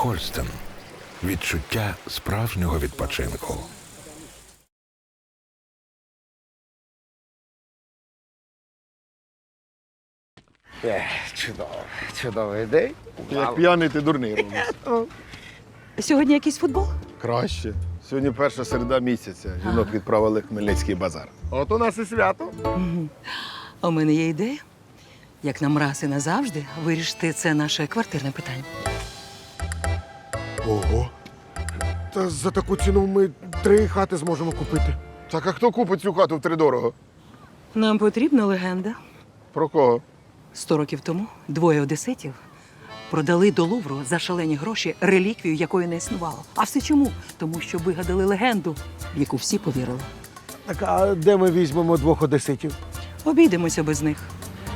Хольстен. Відчуття справжнього відпочинку. Ех, чудово, чудовий день. Як п'яний, ти дурний робиш. Сьогодні якийсь футбол? Краще. Сьогодні перша середа місяця. Жінок відправили в Хмельницький базар. От у нас і свято. А у мене є ідея. Як нам раз і назавжди вирішити це наше квартирне питання. Ого. Та за таку ціну ми три хати зможемо купити. Так а хто купить цю хату втридорого? Нам потрібна легенда. Про кого? Сто років тому двоє одеситів продали до Лувру за шалені гроші реліквію, якої не існувало. А все чому? Тому що вигадали легенду, в яку всі повірили. Так а де ми візьмемо двох одеситів? Обійдемося без них.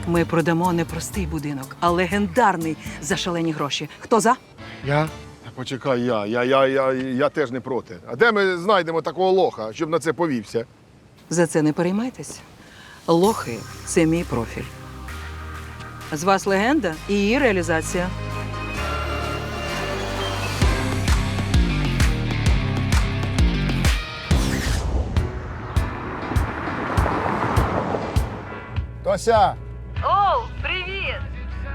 Ми продамо не простий будинок, а легендарний за шалені гроші. Хто за? Я? Почекай, я, я, я, я, я теж не проти. А де ми знайдемо такого лоха, щоб на це повівся? За це не переймайтесь. Лохи це мій профіль. З вас легенда і її реалізація. Тося, Оу, привіт!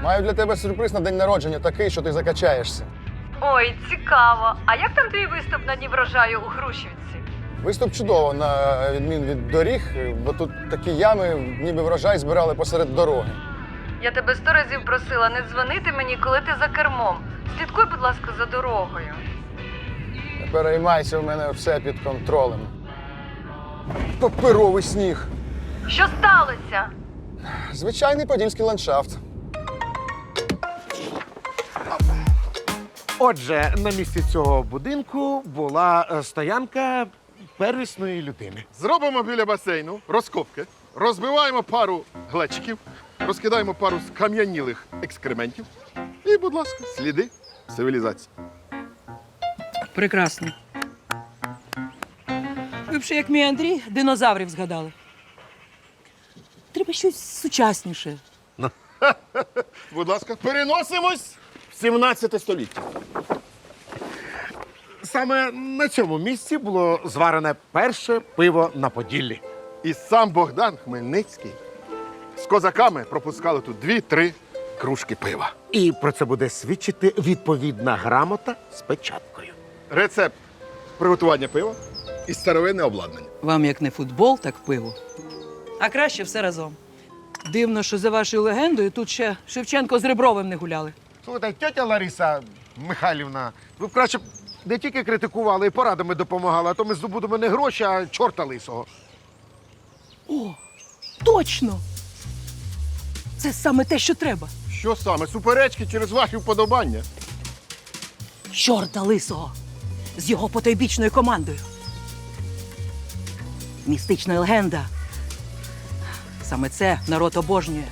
маю для тебе сюрприз на день народження такий, що ти закачаєшся. Ой, цікаво. А як там твій виступ на дні врожаю у Грушівці? Виступ чудово, на відмін від доріг, бо тут такі ями, ніби врожай збирали посеред дороги. Я тебе сто разів просила не дзвонити мені, коли ти за кермом. Слідкуй, будь ласка, за дорогою. Не переймайся, у мене все під контролем. Паперовий сніг. Що сталося? Звичайний подільський ландшафт. Отже, на місці цього будинку була е, стоянка первісної людини. Зробимо біля басейну розкопки, розбиваємо пару глечиків, розкидаємо пару скам'янілих екскрементів. І, будь ласка, сліди цивілізації. Прекрасно. Ви б ще, як мій Андрій, динозаврів згадали. Треба щось сучасніше. Будь ласка, переносимось 17 століття. Саме на цьому місці було зварене перше пиво на Поділлі. І сам Богдан Хмельницький з козаками пропускали тут дві-три кружки пива. І про це буде свідчити відповідна грамота з печаткою. Рецепт приготування пива і старовинне обладнання. Вам як не футбол, так пиво. А краще все разом. Дивно, що за вашою легендою тут ще Шевченко з Ребровим не гуляли. Слухайте, тетя Лариса Михайлівна, ви б краще б не тільки критикували і порадами допомагали, а то ми здобудемо не гроші, а чорта лисого. О, точно! Це саме те, що треба. Що саме? Суперечки через ваші вподобання. Чорта лисого з його потойбічною командою. Містична легенда. Саме це народ обожнює.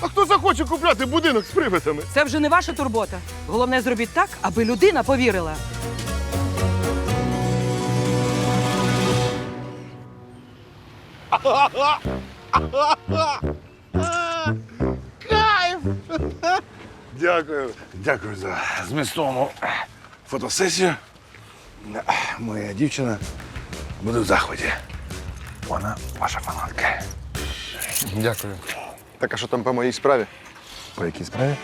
А хто захоче купляти будинок з привидами? Це вже не ваша турбота. Головне зробіть так, аби людина повірила. Дякую, дякую за змістовну фотосесію. Моя дівчина буде в захваті. Вона ваша фанатка. Дякую. Так, а що там по моїй справі? По якій справі?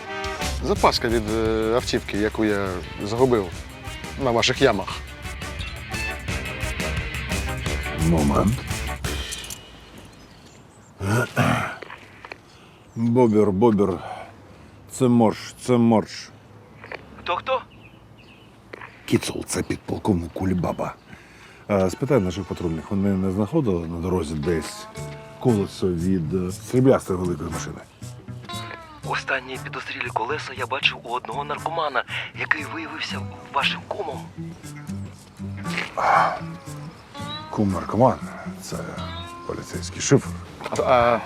Запаска від е, автівки, яку я загубив на ваших ямах. Момент. Бобір, бобір. Це морж, це морж. Хто хто? Кіцул, це підполковник Кулібаба. А, спитай наших патрульних, вони не знаходили на дорозі десь колесо від е, сріблястої великої машини. Останні підозрілі колеса я бачив у одного наркомана, який виявився вашим кумом. Кум наркоман. Це поліцейський шифр. А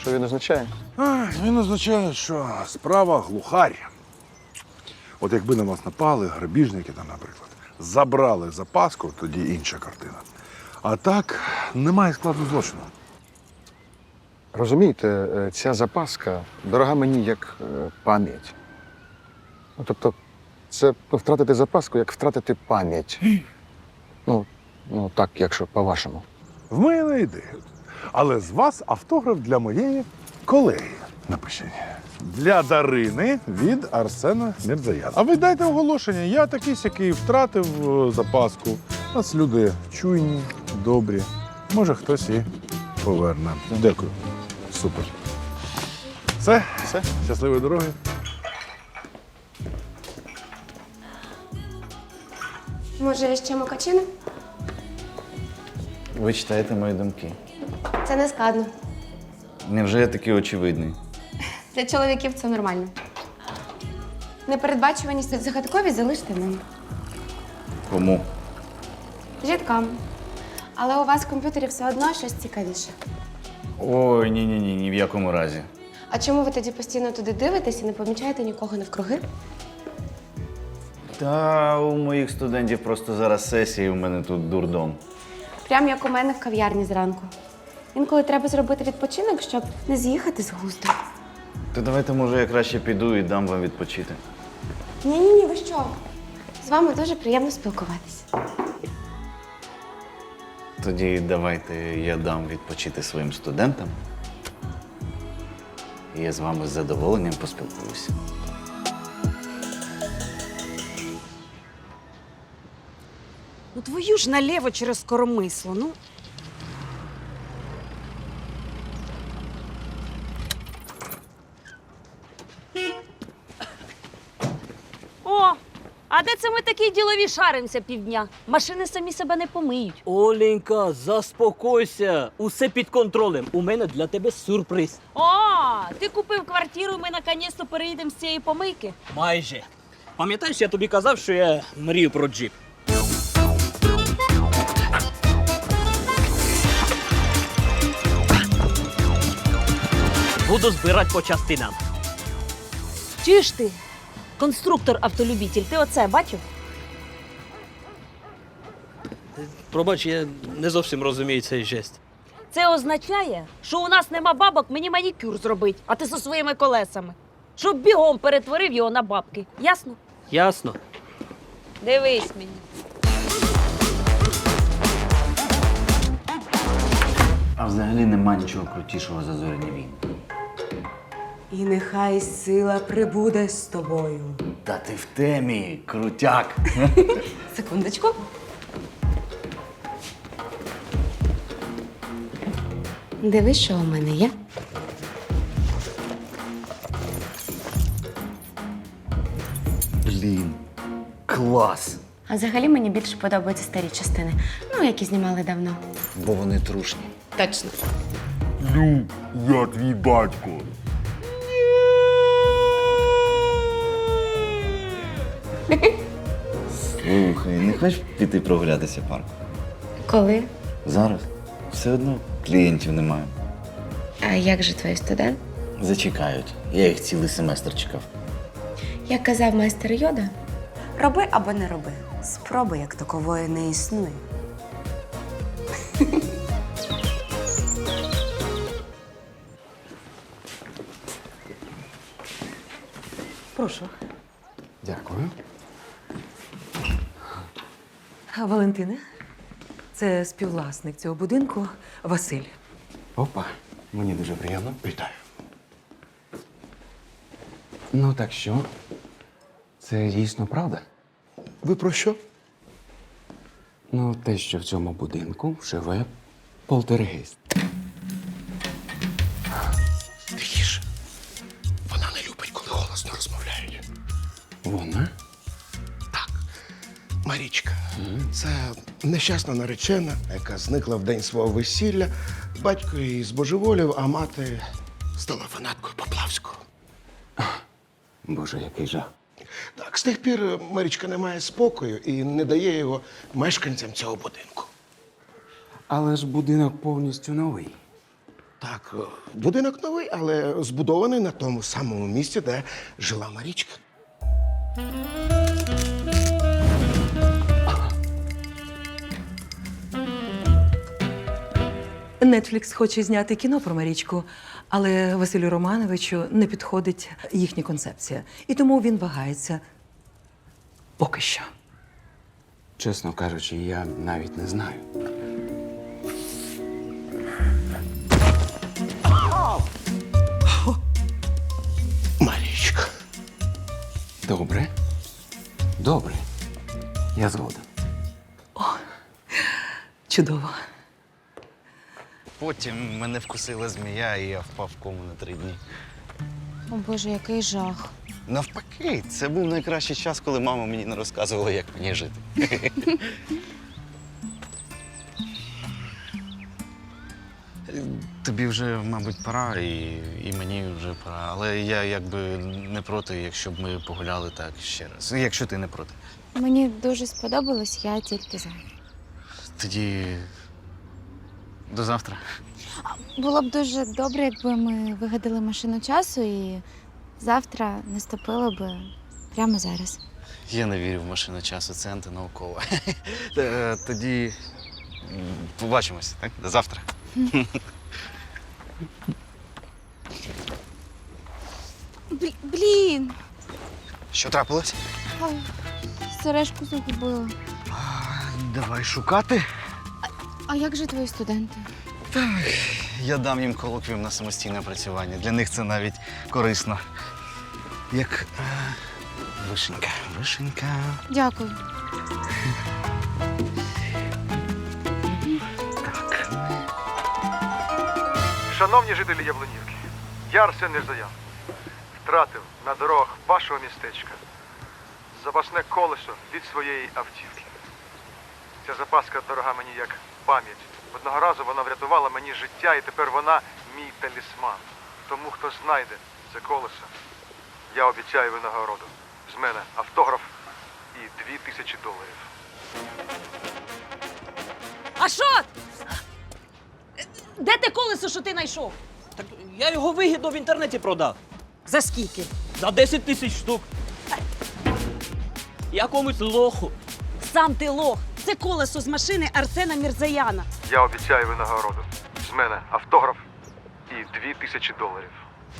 що він означає? А, Він означає, що справа глухарь. От якби на вас напали, грабіжники там, наприклад, забрали запаску, тоді інша картина. А так немає складу злочину. Розумієте, е, ця запаска дорога мені як е, пам'ять. Ну, тобто, Це втратити запаску, як втратити пам'ять. Ну, ну так, якщо по-вашому. В мене ідея. Але з вас автограф для моєї колеги. Напишіть. Для Дарини від Арсена Мірзаяна. А ви дайте оголошення. Я такий сякий втратив е, запаску. У нас люди чуйні, добрі. Може, хтось і поверне. Дякую. Супер. Все? Все. Щасливої дороги. Може, ще мокачини? Ви читаєте мої думки. Це не складно. Невже я такий очевидний? Для чоловіків це нормально. Непередбачуваність та загадковість залиште мені. Кому? Жіткам. Але у вас в комп'ютері все одно щось цікавіше. Ой, ні, ні, ні, ні в якому разі. А чому ви тоді постійно туди дивитесь і не помічаєте нікого навкруги? Та у моїх студентів просто зараз сесія, і у мене тут дурдом. Прям як у мене в кав'ярні зранку. Інколи треба зробити відпочинок, щоб не з'їхати з глузду. То давайте, може, я краще піду і дам вам відпочити. Ні, ні, ні, ви що? З вами дуже приємно спілкуватися. Тоді давайте я дам відпочити своїм студентам. Я з вами з задоволенням поспілкуюся. Ну твою ж наліво через коромисло. Ну. О, а де це ми такі ділові шаримося півдня? Машини самі себе не помиють. Оленька, заспокойся. Усе під контролем. У мене для тебе сюрприз. О, ти купив квартиру, ми наконець-то переїдемо з цієї помийки. Майже. Пам'ятаєш, я тобі казав, що я мрію про джип. Буду збирати по частинам. Чуєш ти? Конструктор автолюбитель, ти оце бачив? Пробач, я не зовсім розумію цей жест. Це означає, що у нас нема бабок мені манікюр зробить, а ти зі своїми колесами. Щоб бігом перетворив його на бабки. Ясно? Ясно. Дивись мені. А взагалі нема нічого крутішого за зоряні війни. І нехай сила прибуде з тобою. Та ти в темі, крутяк. Секундочку. Дивись, що у мене є. Блін, клас. А взагалі мені більше подобаються старі частини. Ну, які знімали давно. Бо вони трушні. Точно. Лю, я твій батько. Слухай, не хочеш піти прогулятися парком? Коли? Зараз все одно клієнтів немає. А як же твій студент? Зачекають. Я їх цілий семестр чекав. Як казав майстер Йода, роби або не роби. Спроби як такової не існує. Прошу. Дякую. Валентине, це співвласник цього будинку Василь. Опа, мені дуже приємно. Вітаю. Ну, так що? Це дійсно правда? Ви про що? Ну, те, що в цьому будинку живе полтергейст. Тихіше. Вона не любить, коли голосно розмовляють. Вона? Марічка. Це нещасна наречена, яка зникла в день свого весілля. Батько її збожеволів, а мати стала фанаткою Поплавського. Боже, який жах. Так, з тих пір Марічка не має спокою і не дає його мешканцям цього будинку. Але ж будинок повністю новий. Так, будинок новий, але збудований на тому самому місці, де жила Марічка. Нетфлікс хоче зняти кіно про Марічку, але Василю Романовичу не підходить їхня концепція. І тому він вагається. Поки що. Чесно кажучи, я навіть не знаю. Марічка. Добре. Добре. Я згоден. Чудово. Потім мене вкусила змія, і я впав в кому на три дні. О Боже, який жах. Навпаки, це був найкращий час, коли мама мені не розказувала, як мені жити. Тобі вже, мабуть, пора, і, і мені вже пора. Але я якби не проти, якщо б ми погуляли так ще раз. Якщо ти не проти. Мені дуже сподобалось, я тільки за. Тоді до завтра. Було б дуже добре, якби ми вигадали машину часу і завтра наступило би прямо зараз. Я не вірю в машину часу, це антинауково. Е, Тоді м, побачимось, так? До завтра. Блін, Що трапилось? сережку загубила. Давай шукати. А як же твої студенти? Я дам їм колоквіум на самостійне працювання. Для них це навіть корисно. Як е, вишенька. Вишенька. Дякую. Шановні жителі Яблунівки, я Арсен Мірзаян втратив на дорогах вашого містечка запасне колесо від своєї автівки. Ця запаска дорога мені як пам'ять. Одного разу вона врятувала мені життя, і тепер вона мій талісман. Тому хто знайде це колесо, я обіцяю винагороду. З мене автограф і дві тисячі доларів. А що? Де те колесо, що ти знайшов? Так я його вигідно в інтернеті продав. За скільки? За 10 тисяч штук. Якомусь лоху. Сам ти лох. Це колесо з машини Арсена Мірзаяна. Я обіцяю винагороду. З мене автограф і дві тисячі доларів.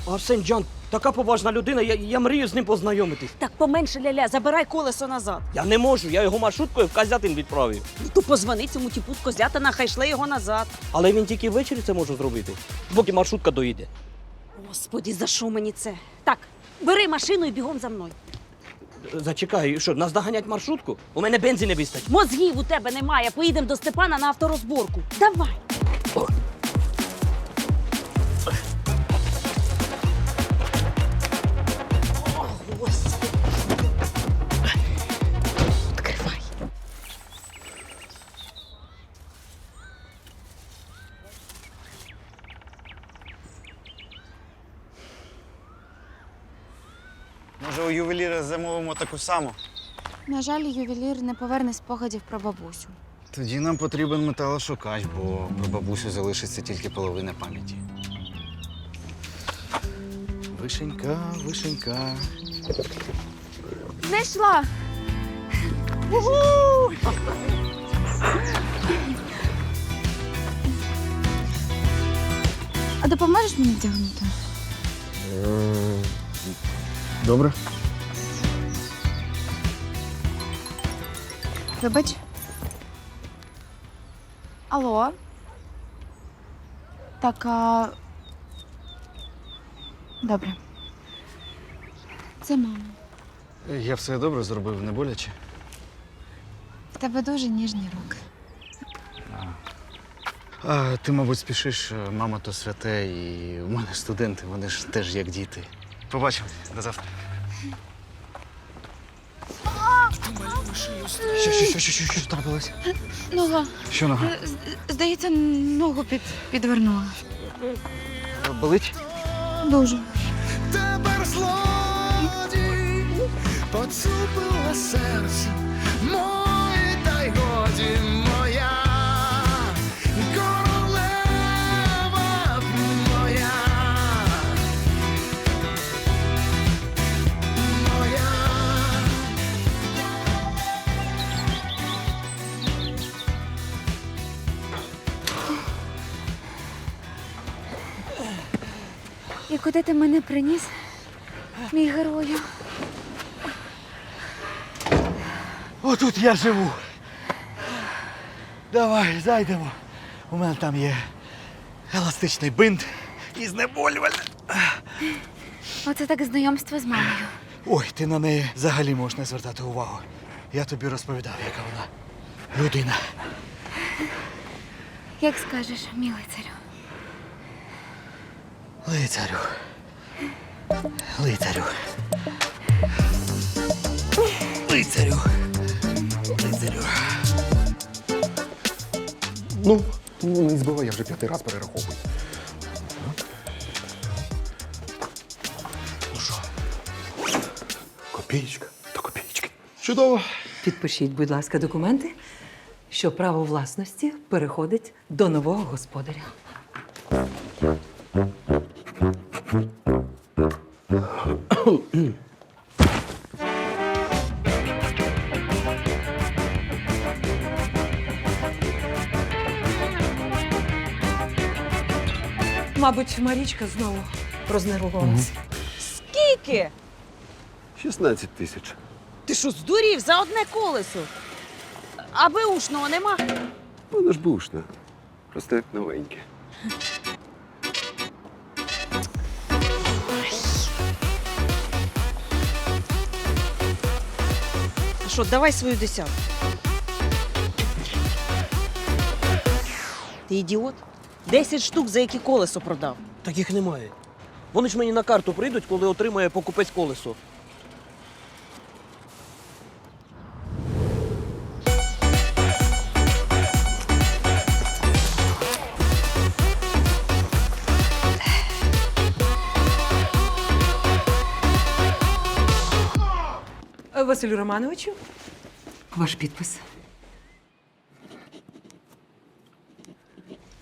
Арсен Джан, така поважна людина, я, я мрію з ним познайомитись. Так поменше ляля, забирай колесо назад. Я не можу, я його маршруткою в Казятин відправив. Ну, то позвони цьому типу з Козятина, хай шле його назад. Але він тільки ввечері це може зробити, поки маршрутка доїде. Господі, за що мені це? Так, бери машину і бігом за мною. Зачекай, що, нас доганять маршрутку? У мене бензі не вистачить. Мозгів у тебе немає. Поїдемо до Степана на авторозборку. Давай. О, у ювеліра замовимо таку саму? На жаль, ювелір не поверне спогадів про бабусю. Тоді нам потрібен металошукач, бо про бабусю залишиться тільки половина пам'яті. Вишенька, вишенька. Знайшла! А допоможеш мені вдягнути? Добре. Вибач. Алло. Так, а... Добре. Це мама. Я все добре зробив, не боляче. В тебе дуже ніжні руки. А, ти, мабуть, спішиш, мама то святе, і у мене студенти, вони ж теж як діти. Побачимось, до завтра. Що, що, що, що, що, що трапилось? Нога. Що нога? Е, з- Здається, ногу під, підвернула. Болить? Дуже. Тепер злодій поцупила серце моє, та й годі І куди ти мене приніс, мій герою? Отут я живу. Давай, зайдемо. У мене там є еластичний бинт і знеболювальне. Оце так знайомство з мамою. Ой, ти на неї взагалі можеш не звертати увагу. Я тобі розповідав, яка вона людина. Як скажеш, мій лицарю. Лицарю. Лицарю. Лицарю. Лицарю. Ну, не збивай, я вже п'ятий раз перераховую. Ну що? Копієчка до копієчки. Чудово. Підпишіть, будь ласка, документи, що право власності переходить до нового господаря. Марічка знову рознервувалася. Скільки? 16 тисяч. Ти що, здурів за одне колесо? А беушного нема? Воно ж бушне. Просто як новеньке. Що, давай свою десятку. Ти ідіот? Десять штук, за які колесо продав. Таких немає. Вони ж мені на карту прийдуть, коли отримає покупець колесо. Василю Романовичу, ваш підпис.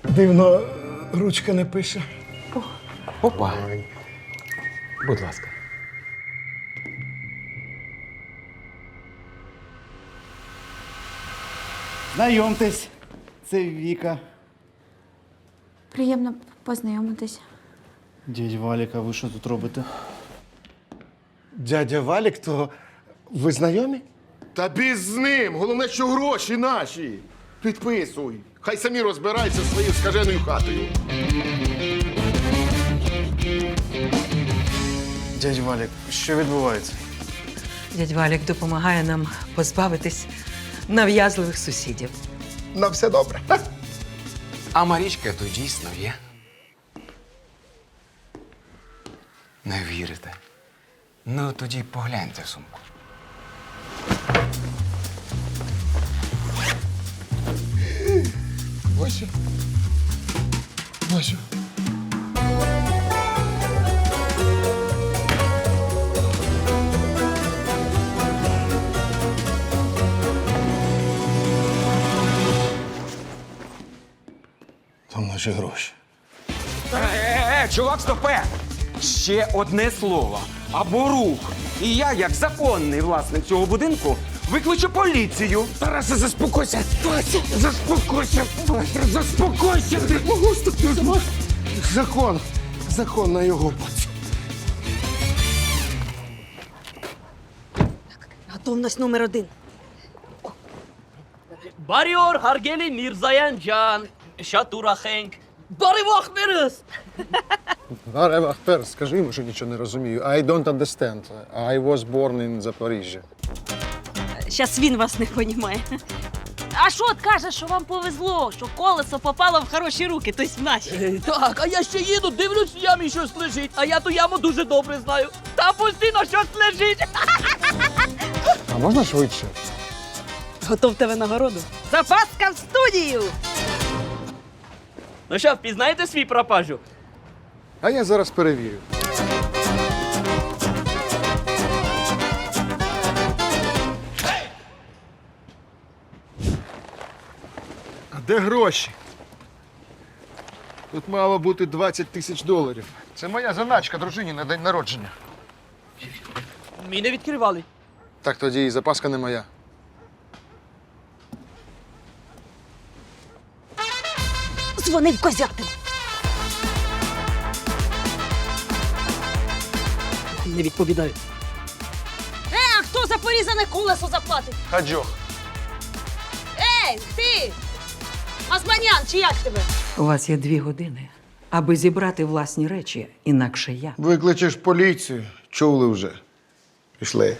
Дивно, ручка не пише. Опа. Будь ласка. Знайомтесь, це Віка. Приємно познайомитись. Дядь Валік, а ви що тут робите? Дядя Валік, то ви знайомі? Та біз з ним. Головне, що гроші наші. Підписуй. Хай самі розбираються зі своєю скаженою хатою. Дядь Валік, що відбувається? Дядь Валік допомагає нам позбавитись нав'язливих сусідів. На все добре. А Марічка то дійсно є. Не вірите? Ну, тоді погляньте в сумку. Вася. Вася. Наші гроші. Е, чувак, стопе! Ще одне слово або рух. І я, як законний власник цього будинку, викличу поліцію. Тарасе, заспокойся! Вася, заспокойся! Вася, заспокойся! Ти Закон. Закон на його боці. Готовність номер один. Баріор Гаргелі Мірзаянджан. Шатура Хенк. Баривах Мірис! Гаре Ахпер, скажи йому, що нічого не розумію. I don't understand. I was born in Запоріжжя. Щас він вас не понімає. А що от каже, що вам повезло, що колесо попало в хороші руки, тобто в наші. Е, Так, а я ще їду, дивлюсь, в ямі щось лежить, а я ту яму дуже добре знаю. Там постійно щось лежить. А можна швидше? Готовте ви нагороду. Запаска в студію! Ну що, впізнаєте свій пропажу? А я зараз перевірю. А де гроші? Тут мало бути 20 тисяч доларів. Це моя заначка дружині на день народження. Мій не відкривали. Так тоді і запаска не моя. Дзвонив козятин. Не відповідаю. Е, а хто за порізане колесо заплатить? Хаджох. Ей, ти! Масманян, чи як тебе? У вас є дві години, аби зібрати власні речі, інакше я. Викличеш поліцію. Чули вже. Пішли.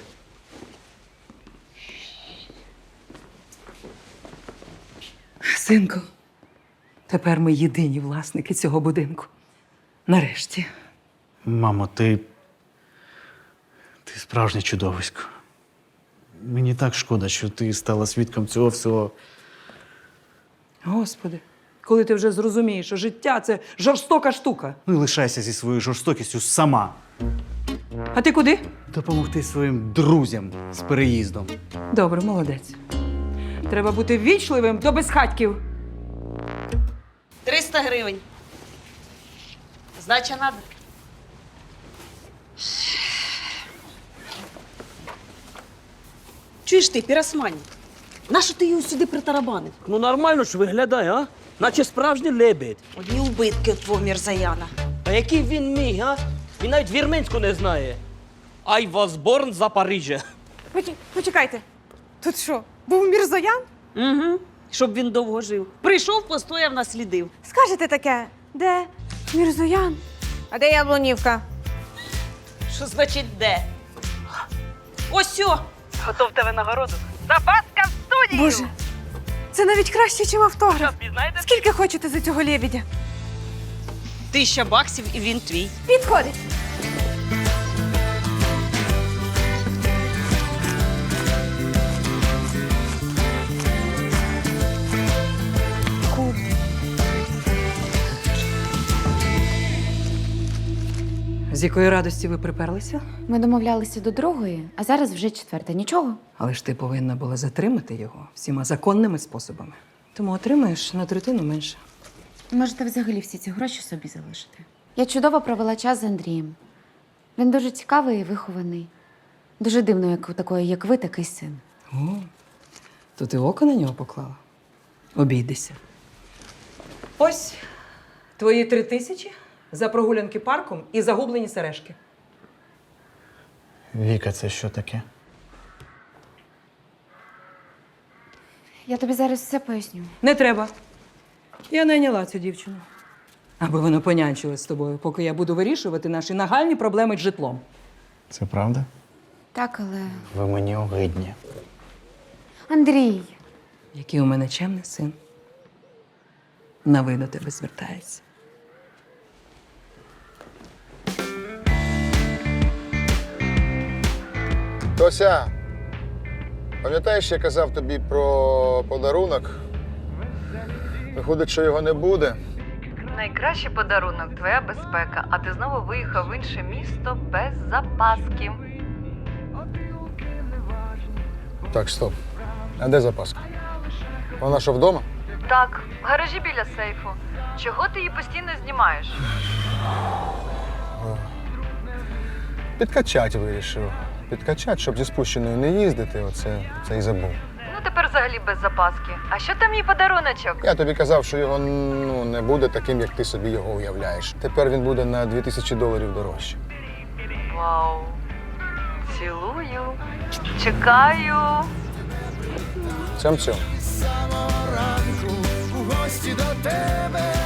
Синку, тепер ми єдині власники цього будинку. Нарешті. Мамо, ти. Ти справжнє чудовисько. Мені так шкода, що ти стала свідком цього всього. Господи, коли ти вже зрозумієш, що життя це жорстока штука. Ну і лишайся зі своєю жорстокістю сама. А ти куди? Допомогти своїм друзям з переїздом. Добре, молодець. Треба бути вічливим до безхатьків. 300 гривень. Здача надо. Чуєш ти, пірасмані? Нащо ти його сюди притарабанив? Ну нормально ж виглядає, а? Наче справжній лебедь. Одні убитки от твого мірзаяна. А який він міг, а? Він навіть вірменську не знає. I was born за Парижа. Почекайте. Тут що, був мірзоян? Угу. Щоб він довго жив. Прийшов, постояв, наслідив. Скажете таке, де мірзоян? А де яблунівка? Що значить де? Ось сьо! Готов тебе нагороду. Запаска в студію! Боже, це навіть краще, ніж автограф. Скільки хочете за цього лебедя? Тисяча баксів і він твій. Підходить. З якої радості ви приперлися? Ми домовлялися до другої, а зараз вже четверта. Нічого. Але ж ти повинна була затримати його всіма законними способами. Тому отримаєш на третину менше. Можете взагалі всі ці гроші собі залишити. Я чудово провела час з Андрієм. Він дуже цікавий і вихований. Дуже дивно, як у такої, як ви, такий син. О, то ти око на нього поклала? Обійдися. Ось твої три тисячі за прогулянки парком і загублені сережки. Віка, це що таке? Я тобі зараз все поясню. Не треба. Я найняла цю дівчину. Аби вона понянчила з тобою, поки я буду вирішувати наші нагальні проблеми з житлом. Це правда? Так, але. Ви мені огидні. Андрій, Який у мене чемний син. На ви до тебе звертається. Тося, пам'ятаєш, я казав тобі про подарунок? Виходить, що його не буде. Найкращий подарунок твоя безпека, а ти знову виїхав в інше місто без запаски. Так, стоп. А де запаска? Вона що вдома? Так, в гаражі біля сейфу. Чого ти її постійно знімаєш? Підкачать вирішив. Підкачать, щоб зі спущеною не їздити, оце, це і забув. Ну тепер взагалі без запаски. А що там її подаруночок? Я тобі казав, що його ну, не буде таким, як ти собі його уявляєш. Тепер він буде на 2000 доларів дорожче. Вау. Цілую. Чекаю. Цям цьому. Самого ранку у гості до тебе